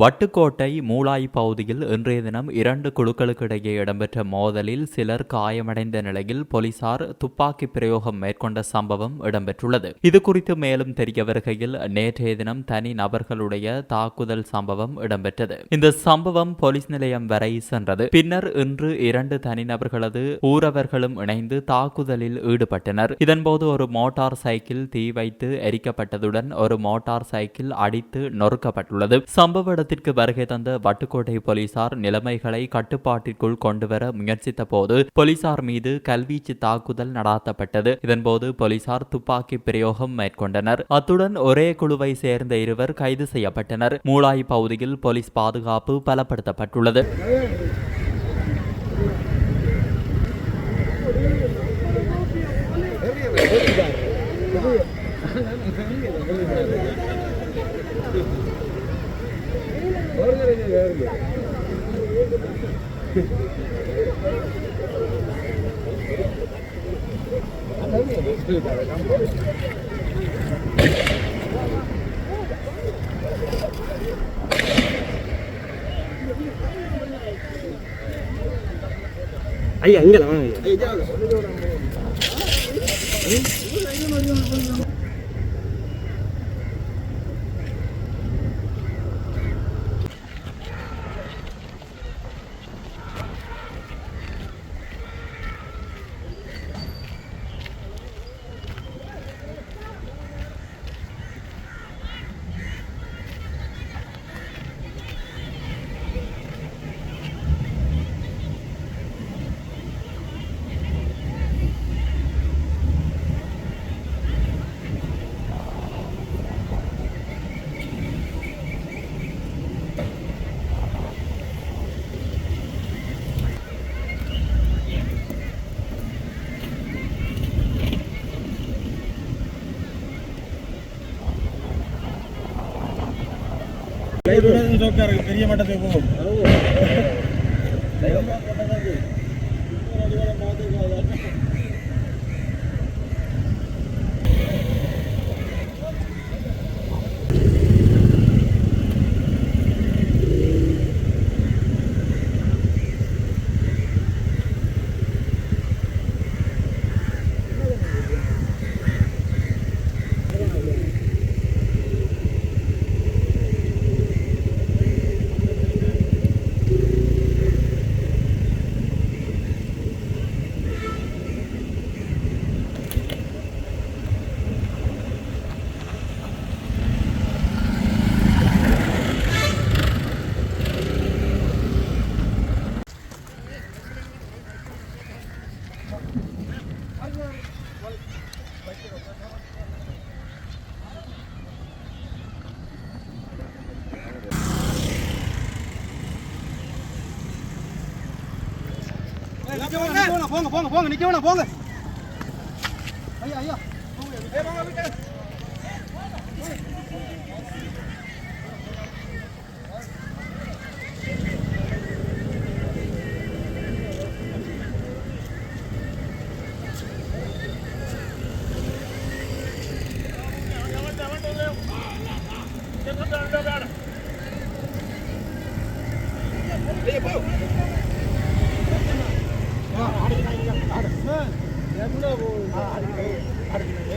வட்டுக்கோட்டை மூளாய் பகுதியில் இன்றைய தினம் இரண்டு குழுக்களுக்கிடையே இடம்பெற்ற மோதலில் சிலர் காயமடைந்த நிலையில் போலீசார் துப்பாக்கி பிரயோகம் மேற்கொண்ட சம்பவம் இடம்பெற்றுள்ளது. இது குறித்து மேலும் தெரிய வருகையில் நேற்றைய தினம் தனி நபர்களுடைய தாக்குதல் சம்பவம் இடம்பெற்றது. இந்த சம்பவம் போலீஸ் நிலையம் வரை சென்றது. பின்னர் இன்று இரண்டு தனிநபர்களது ஊரவர்களும் இணைந்து தாக்குதலில் ஈடுபட்டனர். இதன்போது ஒரு மோட்டார் சைக்கிள் தீ வைத்து எரிக்கப்பட்டதுடன் ஒரு மோட்டார் சைக்கிள் அடித்து நொறுக்கப்பட்டுள்ளது. சம்பவ இடத்திற்கு வருகை தந்த வட்டுக்கோட்டை போலீசார் நிலைமைகளை கட்டுப்பாட்டிற்குள் கொண்டுவர முயற்சித்த போது போலீசார் மீது கல்வீச்சு தாக்குதல் நடாத்தப்பட்டது இதன்போது போலீசார் துப்பாக்கி பிரயோகம் மேற்கொண்டனர் அத்துடன் ஒரே குழுவை சேர்ந்த இருவர் கைது செய்யப்பட்டனர் மூளாய் பகுதியில் போலீஸ் பாதுகாப்பு பலப்படுத்தப்பட்டுள்ளது ஐயா இங்கே வாங்க ஐயா பெரிய மட்டத்துக்கு போகும் போங்க போங்க போங்க நிக்க வேணாம் போங்க. ஐயா ஐயா. போங்க அடுத்து அடுத்து அடுத்து